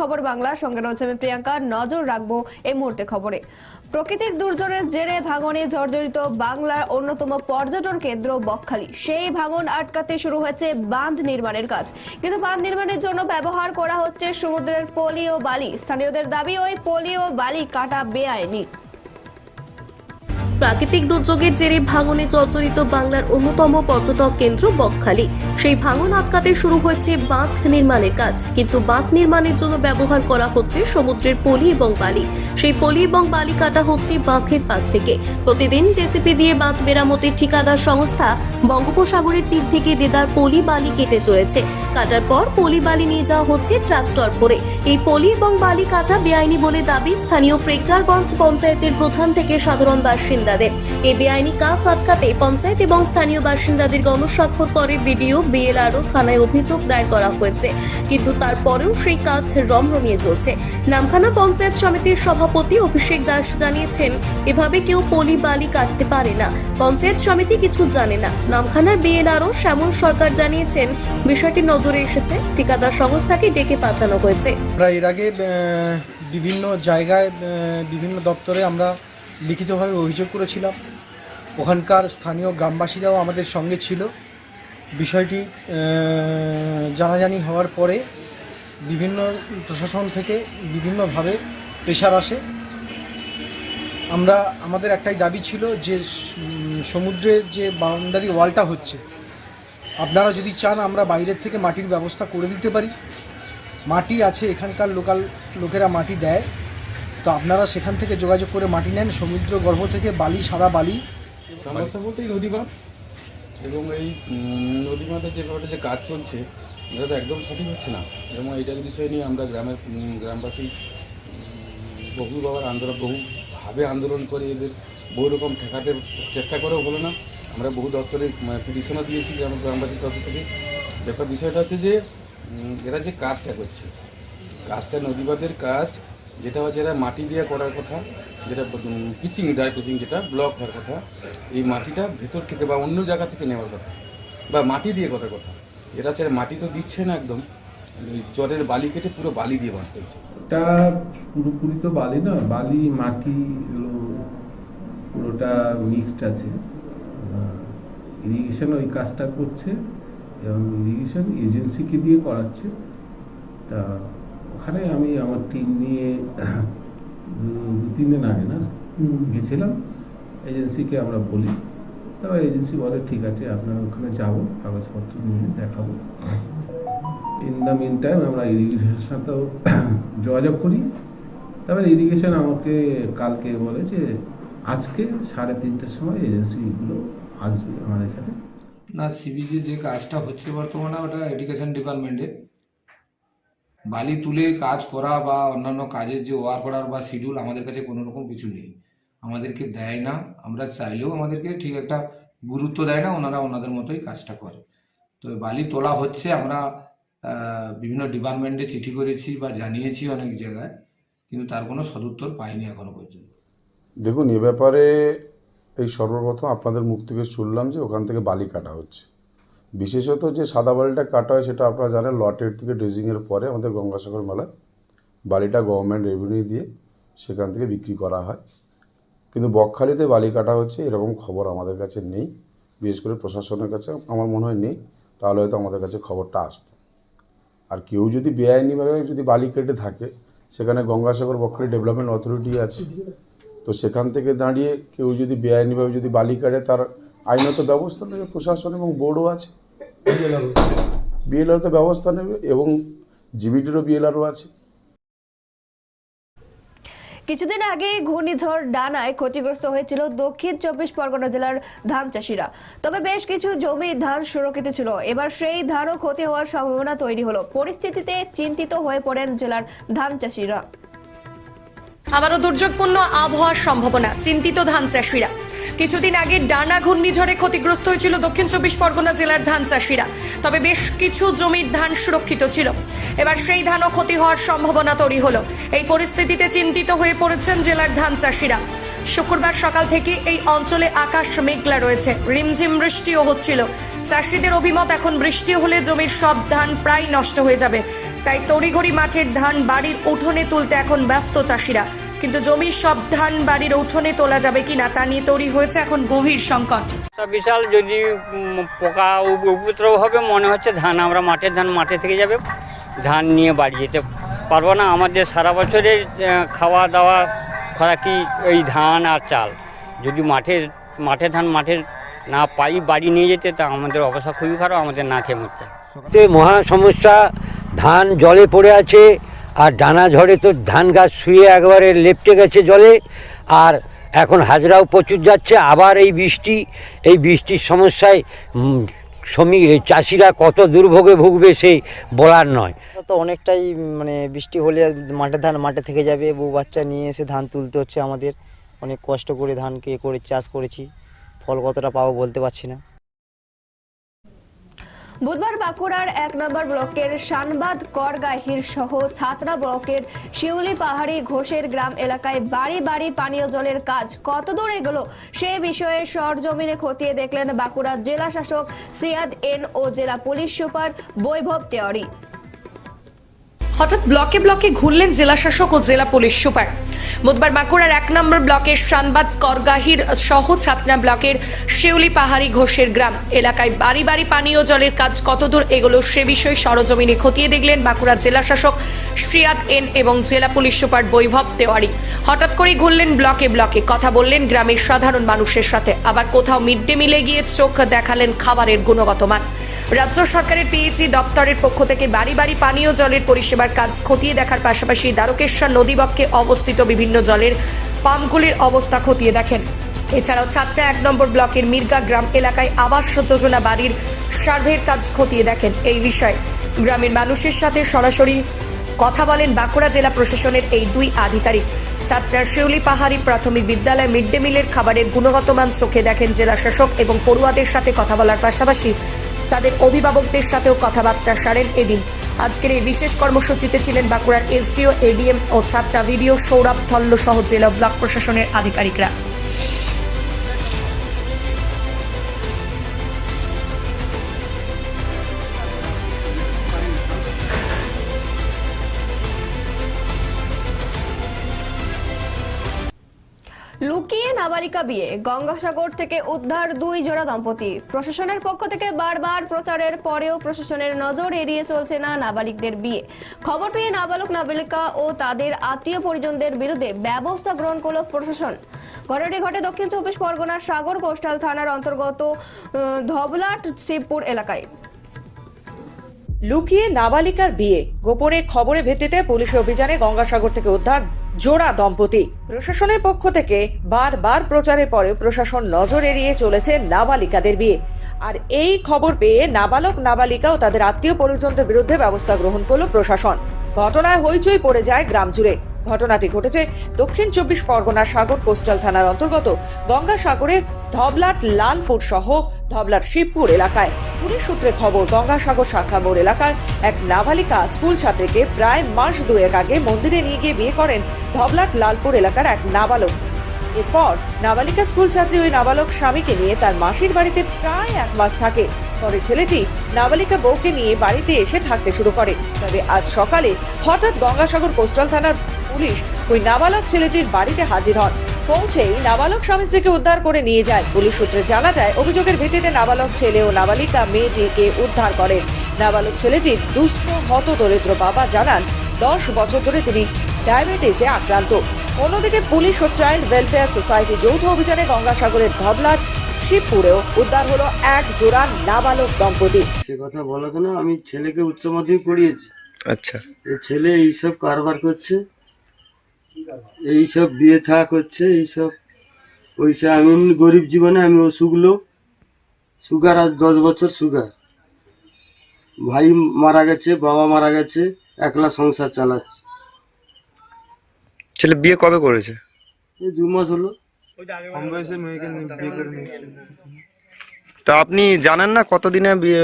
খবর বাংলা। সঙ্গে রয়েছে আমি প্রিয়াঙ্কা। নজর রাখব এই মুহূর্তে খবরে। প্রাকৃতিক দুর্যোগের জেরে ভাঙনে জর্জরিত বাংলার অন্যতম পর্যটন কেন্দ্র বকখালি। সেই ভাঙন আটকাতে শুরু হয়েছে বাঁধ নির্মাণের কাজ। কিন্তু বাঁধ নির্মাণের জন্য ব্যবহার করা হচ্ছে সমুদ্রের পলি ও বালি। স্থানীয়দের দাবি, ওই পলি ও বালি কাটা বেআইনি। প্রাকৃতিক দুর্যোগের জেরে ভাঙনে জর্জরিত বাংলার অন্যতম পর্যটক কেন্দ্র বকখালি। সেই ভাঙন আটকাতে শুরু হয়েছে বাঁধ নির্মাণের কাজ। কিন্তু বাঁধ নির্মাণের জন্য ব্যবহার করা হচ্ছে সমুদ্রের পলি এবং বালি। সেই পলি এবং বালি কাটা হচ্ছে বাঁধের পাশ থেকে। প্রতিদিন জেসিপি দিয়ে বাঁধ মেরামতির ঠিকাদার সংস্থা বঙ্গোপসাগরের তীর থেকে দেদার পলি বালি কেটে চলেছে। কাটার পর পলি বালি নিয়ে যাওয়া হচ্ছে ট্রাক্টর করে। এই পলি এবং বালি কাটা বেআইনি বলে দাবি স্থানীয় ফ্রেকচারগঞ্জ পঞ্চায়েতের প্রধান থেকে সাধারণ বাসিন্দাদের। এই বেআইনি কাজ আটকাতে পঞ্চায়েত এবং স্থানীয় বাসিন্দাদের গণস্বাক্ষর পরে বিডিও বিএলআরও থানায় অভিযোগ দায়ের করা হয়েছে। কিন্তু তারপরেও সেই কাজ রমরমিয়ে চলছে। নামখানা পঞ্চায়েত সমিতির সভাপতি অভিষেক দাস জানিয়েছেন, এভাবে কেউ পলি বালি কাটতে পারে না। পঞ্চায়েত সমিতি কিছু জানে না। নামখানার বিএলআরও শ্যামল সরকার জানিয়েছেন, বিষয়টি নজরে এসেছে। ঠিকাদার সংস্থাকে ডেকে পাঠানো হয়েছে। আমরা এর আগে বিভিন্ন জায়গায় বিভিন্ন দপ্তরে আমরা লিখিতভাবে অভিযোগ করেছিলাম। ওখানকার স্থানীয় গ্রামবাসীরাও আমাদের সঙ্গে ছিল। বিষয়টি জানাজানি হওয়ার পরে বিভিন্ন প্রশাসন থেকে বিভিন্নভাবে প্রেশার আসে। আমরা, আমাদের একটাই দাবি ছিল যে সমুদ্রের যে বাউন্ডারি ওয়ালটা হচ্ছে, আপনারা যদি চান আমরা বাইরের থেকে মাটির ব্যবস্থা করে দিতে পারি। মাটি আছে, এখানকার লোকাল লোকেরা মাটি দেয়। তো আপনারা সেখান থেকে যোগাযোগ করে মাটি নেন। সমুদ্র গর্ভ থেকে বালি সাদা বালি। সমস্যা বলতে এই নদী বাঁধ এবং এই উম, নদী বাঁধের যে ব্যাপারটা যে কাজ চলছে এটা তো একদম সঠিক হচ্ছে না। এবং এটার বিষয় নিয়ে আমরা গ্রামের গ্রামবাসী বহু বাবার আন্দোলন বহুভাবে আন্দোলন করে এদের বহু রকম ঠেকাতে চেষ্টা করেও হলো না। আমরা বহু দপ্তরে পিটিশনও দিয়েছি গ্রাম গ্রামবাসীর তরফ থেকে। ব্যাপার বিষয়টা হচ্ছে যে এরা যে কাজটা করছে কাজটা নদীবাদের কাজ যেটা হচ্ছে এরা মাটি দিয়ে করার কথা, যেটা পিচিং ড্রাই পিচিং যেটা ব্লক হওয়ার কথা, এই মাটিটা ভেতর থেকে বা অন্য জায়গা থেকে নেওয়ার কথা, বা মাটি দিয়ে করার কথা। এরা সে মাটি তো দিচ্ছে না একদম চরের বালি কেটে পুরো বালি দিয়ে ফেলছে এটা পুরোপুরি তো বালি না, বালি, মাটি পুরোটা মিক্সড আছে। ইরিগেশন ওই কাজটা করছে এবং ইরিগেশন এজেন্সিকে দিয়ে করাচ্ছে। তা ওখানে আমি আমার টিম নিয়ে দু- তিন দিন আগে না গেছিলাম। এজেন্সিকে আমরা বলি। তারপর এজেন্সি বলে ঠিক আছে আপনার ওখানে যাব কাগজপত্র নিয়ে দেখাবো। ইন দ্য মিন টাইম আমরা ইরিগেশনের সাথেও যোগাযোগ করি। তারপরে ইরিগেশন আমাকে কালকে বলে যে আজকে সাড়ে তিনটের সময় এজেন্সিগুলো আসবে আমার এখানে। না সিবিজি যে কাজটা হচ্ছে বর্তমানে ওটা এডুকেশন ডিপার্টমেন্টের বালি তুলে কাজ করা বা অন্যান্য কাজের যে ওয়ার অর্ডার বা শিডিউল আমাদের কাছে কোনো রকম কিছু নেই। আমাদেরকে দেয় না, আমরা চাইলেও আমাদেরকে ঠিক একটা গুরুত্ব দেয় না, ওনারা ওনাদের মতোই কাজটা করে। তো বালি তোলা হচ্ছে, আমরা বিভিন্ন ডিপার্টমেন্টে চিঠি করেছি বা জানিয়েছি অনেক জায়গায়, কিন্তু তার কোনো সদুত্তর পাইনি এখনও পর্যন্ত। দেখুন, এ ব্যাপারে এই সর্বপ্রথম আপনাদের মুখ থেকে শুনলাম যে ওখান থেকে বালি কাটা হচ্ছে। বিশেষত যে সাদা বালিটা কাটা হয় সেটা আপনারা জানেন, লটের থেকে ড্রেজিংয়ের পরে আমাদের গঙ্গাসাগর মেলায় বালিটা গভর্নমেন্ট রেভিনিউ দিয়ে সেখান থেকে বিক্রি করা হয়। কিন্তু বকখালিতে বালি কাটা হচ্ছে, এরকম খবর আমাদের কাছে নেই। বিশেষ করে প্রশাসনের কাছে আমার মনে হয় নেই, তাহলে হয়তো আমাদের কাছে খবরটা আসতো। আর কেউ যদি বেআইনিভাবে যদি বালি কেটে থাকে, সেখানে গঙ্গাসাগর বকখালি ডেভেলপমেন্ট অথরিটি আছে, তো সেখান থেকে দাঁড়িয়ে কেউ যদি বেআইনিভাবে যদি বালি কাটে, তার আইনত ব্যবস্থা নেবে প্রশাসন এবং বোর্ডও আছে। বিএলআর তো ব্যবস্থা নেবে এবং জিবিটিরও বিএলআরও আছে। কিছুদিন আগে ঘূর্ণিঝড় ডানায় ক্ষতিগ্রস্ত হয়েছিল দক্ষিণ চব্বিশ পরগনা জেলার ধান চাষিরা। তবে বেশ কিছু জমি ধান সুরক্ষিত ছিল। এবার সেই ধানও ক্ষতি হওয়ার সম্ভাবনা তৈরি হলো। পরিস্থিতিতে চিন্তিত হয়ে পড়েন জেলার ধান চাষিরা। আবারও দুর্যোগপূর্ণ আবহাওয়ার সম্ভাবনা, চিন্তিত ধান চাষিরা। কিছুদিন আগে ডানা ঘূর্ণিঝড়ে ক্ষতিগ্রস্ত হয়েছিল দক্ষিণ চব্বিশ পরগনা জেলার ধান চাষিরা, তবে বেশ কিছু জমির ধান সুরক্ষিত ছিল। এবার সেই ধানও ক্ষতি হওয়ার সম্ভাবনা তৈরি হলো। এই পরিস্থিতিতে চিন্তিত হয়ে পড়েছেন জেলার ধান চাষিরা। শুক্রবার সকাল থেকে এই অঞ্চলে আকাশ মেঘলা রয়েছে, রিমঝিম বৃষ্টিও হচ্ছিল। চাষিদের অভিমত, এখন বৃষ্টি হলে জমির সব ধান প্রায় নষ্ট হয়ে যাবে। তাই তড়িঘড়ি মাঠের ধান বাড়ির উঠোনে তুলতে এখন ব্যস্ত চাষিরা। কিন্তু জমির সব ধান বাড়ির উঠোনে তোলা যাবে কিনা তা নিয়ে তৈরি হয়েছে এখন গভীর সংকট। তা বিশাল যদি পোকা উপদ্রব হবে মনে হচ্ছে ধান আমরা মাঠের ধান মাঠে থেকে যাবে ধান নিয়ে বাড়ি যেতে পারব না। আমাদের সারা বছরের খাওয়া দাওয়া খরাকি এই ধান আর চাল? যদি মাঠের মাঠে ধান মাঠের না পাই বাড়ি নিয়ে যেতে তা আমাদের অবস্থা খুবই খারাপ আমাদের না খেয়ে মরতে। মহা সমস্যা ধান জলে পড়ে আছে আর ডানা ঝড়ে তো ধান গাছ শুয়ে একবারে লেপটে গেছে জলে। আর এখন হাজরাও প্রচুর যাচ্ছে, আবার এই বৃষ্টি, এই বৃষ্টির সমস্যায় শ্রমিক চাষিরা কত দুর্ভোগে ভুগবে সেই বলার নয়। তো অনেকটাই মানে বৃষ্টি হলে মাঠে ধান, মাঠে থেকে যাবে। বউ বাচ্চা নিয়ে এসে ধান তুলতে হচ্ছে আমাদের। অনেক কষ্ট করে ধানকে করে চাষ করেছি। ফল কতটা পাবো বলতে পারছি না। বুধবার বাঁকুড়ার এক নম্বর ব্লকের শানবাদ করগাহির সহ ছাত্রা ব্লকের শিউলি পাহাড়ি ঘোষের গ্রাম এলাকায় বাড়ি বাড়ি পানীয় জলের কাজ কতদূর এগুলো সে বিষয়ে সরজমিনে খতিয়ে দেখলেন বাঁকুড়ার জেলা শাসক সিয়াদ এন ও জেলা পুলিশ সুপার বৈভব তেওয়ারি। হঠাৎ ব্লকে ব্লকে ঘুরলেন জেলা শাসক ও জেলা পুলিশ সুপার। বুধবার বাঁকুড়ার এক নম্বর ব্লকের শানবাদ করগাহির সহ ছাতনা ব্লকের শিউলি পাহাড়ি ঘোষের গ্রাম। এলাকায় বাড়ি বাড়ি পানীয় জলের কাজ কতদূর এগুলো সে বিষয়ে সরজমিনে খতিয়ে দেখলেন বাঁকুড়া জেলা শাসক শ্রিয়াদ এন এবং জেলা পুলিশ সুপার বৈভব তেওয়ারি। হঠাৎ করে ঘুরলেন ব্লকে ব্লকে। কথা বললেন গ্রামের সাধারণ মানুষের সাথে। আবার কোথাও মিড ডে মিলে গিয়ে চোখ দেখালেন খাবারের গুণগত মান। রাজ্য সরকারের পিএইচি দপ্তরের পক্ষ থেকে বাড়ি বাড়ি পানীয় জলের পরিষেবার কাজ খতিয়ে দেখার পাশাপাশি দ্বারকেশ্বর নদীবক্ষে অবস্থিত বিভিন্ন জলের পাম্পগুলির অবস্থা খতিয়ে দেখেন। এছাড়াও ছাত্রা এক নম্বর ব্লকের মির্গা গ্রাম এলাকায় আবাস যোজনা বাড়ির সার্ভের কাজ খতিয়ে দেখেন এই বিষয়ে। গ্রামের মানুষের সাথে সরাসরি কথা বলেন বাঁকুড়া জেলা প্রশাসনের এই দুই আধিকারিক। ছাত্রার শিউলি পাহাড়ি প্রাথমিক বিদ্যালয় মিড ডে মিলের খাবারের গুণগত মান চোখে দেখেন জেলা শাসক এবং পড়ুয়াদের সাথে কথা বলার পাশাপাশি তাদের অভিভাবকদের সাথেও কথাবার্তা সারেন এদিন। আজকের এই বিশেষ কর্মসূচিতে ছিলেন বাঁকুড়ার এসডিও, এডিএম ও ছাত্রা ভিডিও সৌরভ থল্ল সহ জেলা ব্লক প্রশাসনের আধিকারিকরা। নাবালিকা বিয়ে। গঙ্গাসাগর থেকে উদ্ধার দুই জোড়া দম্পতি। প্রশাসনের পক্ষ থেকে বারবার প্রচারের পরেও প্রশাসনের নজর এড়িয়ে চলছে না নাবালিকদের বিয়ে। খবর পেয়ে নাবালক, নাবালিকা ও তাদের আত্মীয় পরিজনদের বিরুদ্ধে ব্যবস্থা গ্রহণ করল প্রশাসন। ঘটনাটি ঘটে দক্ষিণ চব্বিশ পরগনার সাগর কোস্টাল থানার অন্তর্গত ধবলাট শিবপুর এলাকায়। লুকিয়ে নাবালিকার বিয়ে। গোপনে খবরে ভিত্তিতে পুলিশ অভিযানে গঙ্গাসাগর থেকে উদ্ধার জোড়া দম্পতি। প্রশাসনের পক্ষ থেকে বারবার প্রচারের পরে প্রশাসন নজর এড়িয়ে চলেছে নাবালিকাদের বিয়ে। আর এই খবর পেয়ে নাবালক নাবালিকা ও তাদের আত্মীয় পরিজনদের বিরুদ্ধে ব্যবস্থা গ্রহণ করল প্রশাসন। ঘটনায় হইচই পড়ে যায় গ্রাম জুড়ে। ঘটনাটি ঘটেছে দক্ষিণ চব্বিশ পরগনার সাগর কোস্টাল থানার অন্তর্গত গঙ্গাসাগরের ধবলাট লালপুর সহ ধবলাট শিবপুর এলাকায়। পুলিশ সূত্রে খবর, গঙ্গাসাগর শাখা মোড় এলাকার এক নাবালিকা স্কুল ছাত্রীকে প্রায় মাস দুয়েক আগে মন্দিরে নিয়ে গিয়ে বিয়ে করেন ধবলাট লালপুর এলাকার এক নাবালক। এরপর নাবালিকা স্কুল ছাত্রী ওই নাবালক স্বামীকে নিয়ে তার মাসির বাড়িতে প্রায় এক মাস থাকে। পরে ছেলেটি নাবালিকা বউকে নিয়ে বাড়িতে এসে থাকতে শুরু করে। তবে আজ সকালে হঠাৎ গঙ্গাসাগর কোস্টাল থানার পুলিশ ওই নাবালক ছেলেটির বাড়িতে হাজির হন। পৌঁছেই নাবালক স্বামী স্ত্রীকে উদ্ধার করে নিয়ে যায়। পুলিশ সূত্রে জানা যায় অভিযোগের ভিত্তিতে নাবালক ছেলে ও নাবালিকা মেয়েটিকে উদ্ধার করেন। নাবালক ছেলেটির দুস্থ হত দরিদ্র বাবা জানান দশ বছর ধরে তিনি ডায়াবেটিসে আক্রান্ত। অন্যদিকে পুলিশ ও চাইল্ড ওয়েলফেয়ার সোসাইটি যৌথ অভিযানে গঙ্গাসাগরের ধবলার শিবপুরেও উদ্ধার হলো এক জোড়া নাবালক দম্পতি। সে কথা বলা কেন আমি ছেলেকে উচ্চ মাধ্যমিক পড়িয়েছি। আচ্ছা। এই ছেলে এইসব কারবার করছে এইসব বিয়ে থা করছে এইসব ওইসব আমি গরিব জীবনে আমি অসুখ লোক সুগার আজ দশ বছর সুগার। ভাই মারা গেছে বাবা মারা গেছে একলা সংসার চালাচ্ছে। ছেলে বিয়ে কবে করেছে? এই দু মাস হলো। তা আপনি জানেন না কতদিনে বিয়ে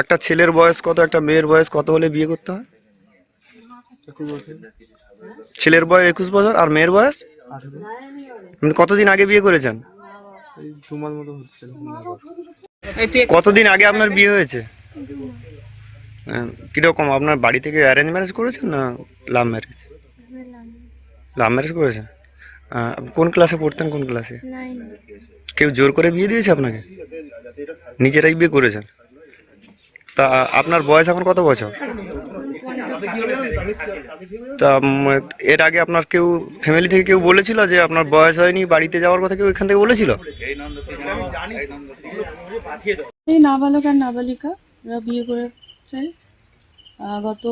একটা ছেলের বয়স কত একটা মেয়ের বয়স কত হলে বিয়ে করতে হয়? ছেলের বয়স একুশ বছর আর মেয়ের বয়স? আপনি কতদিন আগে বিয়ে করেছেন? কতদিন আগে আপনার বিয়ে হয়েছে? হ্যাঁ, কীরকম আপনার বাড়ি থেকে অ্যারেঞ্জ ম্যারেজ করেছেন না লাভ ম্যারেজ লাভ ম্যারেজ করেছেন? কোন ক্লাসে পড়তেন কোন ক্লাসে কেউ জোর করে বিয়ে দিয়েছে আপনাকে? নিজেরাই বিয়ে করেছেন? তা আপনার বয়স এখন কত বছর? তা এর আগে আপনার কেউ ফ্যামিলি থেকে কেউ বলেছিল যে আপনার বয়স হয়নি বাড়িতে যাওয়ার কথা কেউ এখান থেকে বলেছিল? এই নাবালক আর নাবালিকা ওরা বিয়ে করেছে গত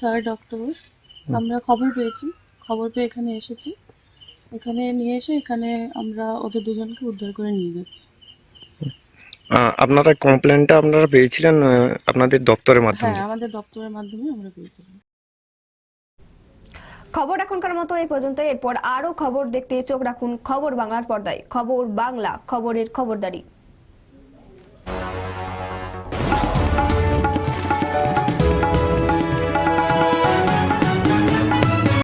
থার্ড অক্টোবর আমরা খবর পেয়েছি খবর পেয়ে এখানে এসেছি। এখানে নিয়ে এসে এখানে আমরা ওদের দুজনকে উদ্ধার করে নিয়ে যাচ্ছি। আপনারা কমপ্লেনটা আপনারা পেয়েছিলেন আপনাদের দপ্তরের হ্যাঁ, মাধ্যমে? হ্যাঁ আমাদের দপ্তরের মাধ্যমে আমরা পেয়েছিলাম। খবর এখনকার মতো এই পর্যন্ত। এরপর আরও খবর দেখতে চোখ রাখুন খবর বাংলার পর্দায়। খবর বাংলা খবরের খবরদারি।